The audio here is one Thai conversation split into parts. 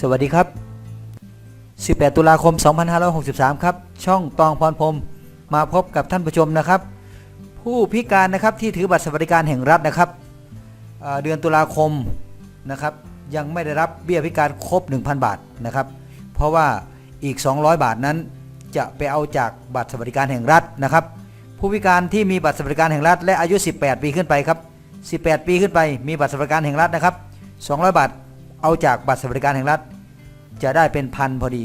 สวัสดีครับ 18 ตุลาคม 2563 ครับ ช่องตองพรพรมมาพบกับท่านผู้ชมนะครับ ผู้พิการนะครับที่ถือบัตรสวัสดิการแห่งรัฐนะครับเเดือนตุลาคมนะครับยังไม่ได้รับเบี้ยพิการครบ 1,000 บาทนะครับ เพราะว่าอีก 200 บาทนั้นจะไปเอาจากบัตรสวัสดิการแห่งรัฐนะครับ ผู้พิการที่มีบัตรสวัสดิการแห่งรัฐ และอายุ 18 ปีขึ้นไปครับ 18 ปีขึ้นไปมีบัตรสวัสดิการแห่งรัฐนะครับ 200 บาท เอาจากบัตรสวัสดิการแห่งรัฐ จะได้เป็นพันพอดี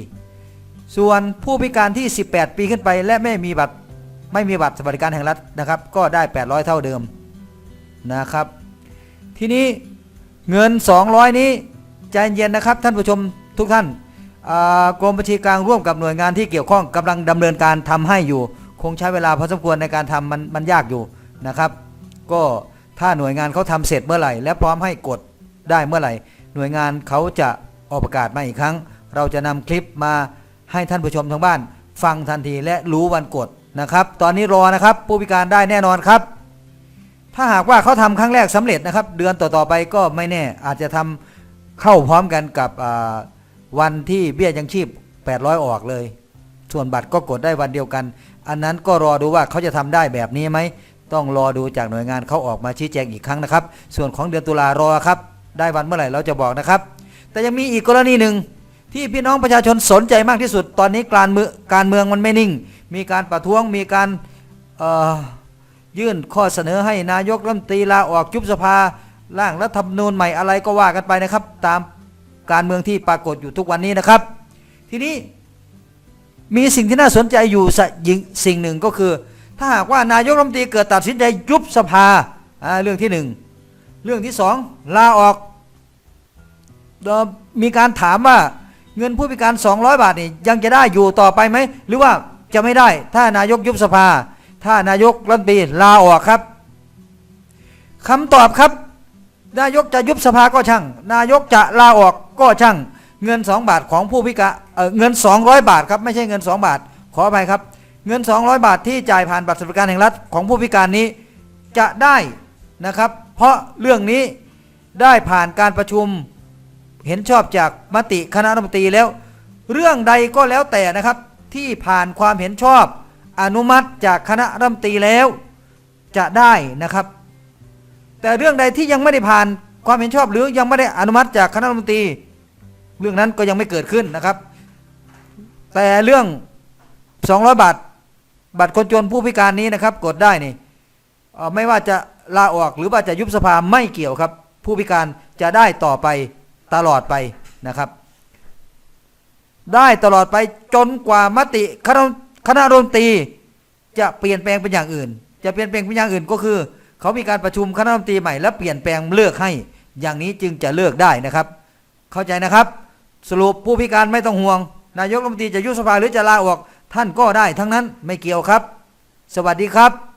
ส่วนผู้พิการที่ 18 ปีขึ้นไป และไม่มีบัตรไม่มีบัตรสวัสดิการแห่งรัฐนะครับ ก็ได้ 800 เท่าเดิมนะครับ ทีนี้เงิน 200 นี้ใจเย็นนะครับท่านผู้ชมทุกท่านกรมบัญชีกลางร่วมกับหน่วยงานที่เกี่ยวข้องกำลังดำเนินการทำให้อยู่ คงใช้เวลาพอสมควรในการทำมันมันยากอยู่นะครับ ก็ถ้าหน่วยงานเขาทำเสร็จเมื่อไหร่ และพร้อมให้กดได้เมื่อไหร่ หน่วยงานเขาจะออกประกาศมาอีกครั้ง เราจะนำคลิปมาให้ท่านผู้ชมทางบ้าน ฟังทันทีและรู้วันกดนะครับ ตอนนี้รอนะครับผู้พิการได้แน่นอนครับ ถ้าหากว่าเขาทำครั้งแรกสำเร็จนะครับ เดือนต่อๆไปก็ไม่แน่ อาจจะทำเข้าพร้อมกันกับวันที่เบี้ยยังชีพ 800 ออกเลย ส่วนบัตรก็กดได้วันเดียวกัน อันนั้นก็รอดูว่าเขาจะทำได้แบบนี้ไหมต้องรอดูจากหน่วยงานเขาออกมาชี้แจงอีกครั้งนะครับ ส่วนของเดือนตุลารอครับ ได้วันเมื่อไหร่เราจะบอกนะครับ แต่ยังมีอีกกรณีหนึ่งที่พี่น้องประชาชนสนใจมากที่สุด ตอนนี้การเมืองการเมืองมันไม่นิ่ง มีการประท้วงมีการยื่นข้อเสนอให้นายกรัฐมนตรีลาออกยุบสภาร่างรัฐธรรมนูญใหม่อะไรก็ว่ากันไปนะครับ ตามการเมืองที่ปรากฏอยู่ทุกวันนี้นะครับ ทีนี้มีสิ่งที่น่าสนใจอยู่ส,สิ่งหนึ่งก็คือ ถ้าหากว่านายกรัฐมนตรีเกิดตัดสินใจยุบสภาเรื่องที่หนึ่ง เรื่องที่สองลาออกออมีการถามว่าเงินผู้พิการ 200 บาทนี่ยังจะได้อยู่ต่อไปไหม หรือว่าจะไม่ได้ถ้านายกยุบสภา ถ้านายกรัฐมนตรีลาออกครับคำตอบครับ นายกจะยุบสภาก็ช่าง นายกจะลาออกก็ช่าง เงิน 2 บาทของผู้พิการเออเงิน 200 บาทครับไม่ใช่เงิน 2 บาท ขออภัยครับเงิน 200 บาทที่จ่ายผ่านบัตรสวัสดิการแห่งรัฐของผู้พิการนี้จะได้นะครับ เพราะเรื่องนี้ได้ผ่านการประชุมเห็นชอบจากมติคณะรัฐมนตรีแล้ว เรื่องใดก็แล้วแต่นะครับ ที่ผ่านความเห็นชอบอนุมัติจากคณะรัฐมนตรีแล้วจะได้นะครับ แต่เรื่องใดที่ยังไม่ได้ผ่านความเห็นชอบหรือยังไม่ได้อนุมัติจากคณะรัฐมนตรี เรื่องนั้นก็ยังไม่เกิดขึ้นนะครับ แต่เรื่อง 200 บาทบัตรคนจนผู้พิการนี้นะครับ กดได้นี่ไม่ว่าจะ ลาออกหรือว่าจะยุบสภาไม่เกี่ยวครับ ผู้พิการจะได้ต่อไปตลอดไปนะครับ ได้ตลอดไปจนกว่ามติคณะคณะรัฐมนตรีจะเปลี่ยนแปลงเป็นอย่างอื่น จะเปลี่ยนแปลงเป็นอย่างอื่นก็คือ เขามีการประชุมคณะรัฐมนตรีใหม่แล้วเปลี่ยนแปลงเลือกให้ อย่างนี้จึงจะเลือกได้นะครับ เข้าใจนะครับ สรุปผู้พิการไม่ต้องห่วง นายกรัฐมนตรีจะยุบสภาหรือจะลาออกท่านก็ได้ทั้งนั้นไม่เกี่ยวครับ สวัสดีครับ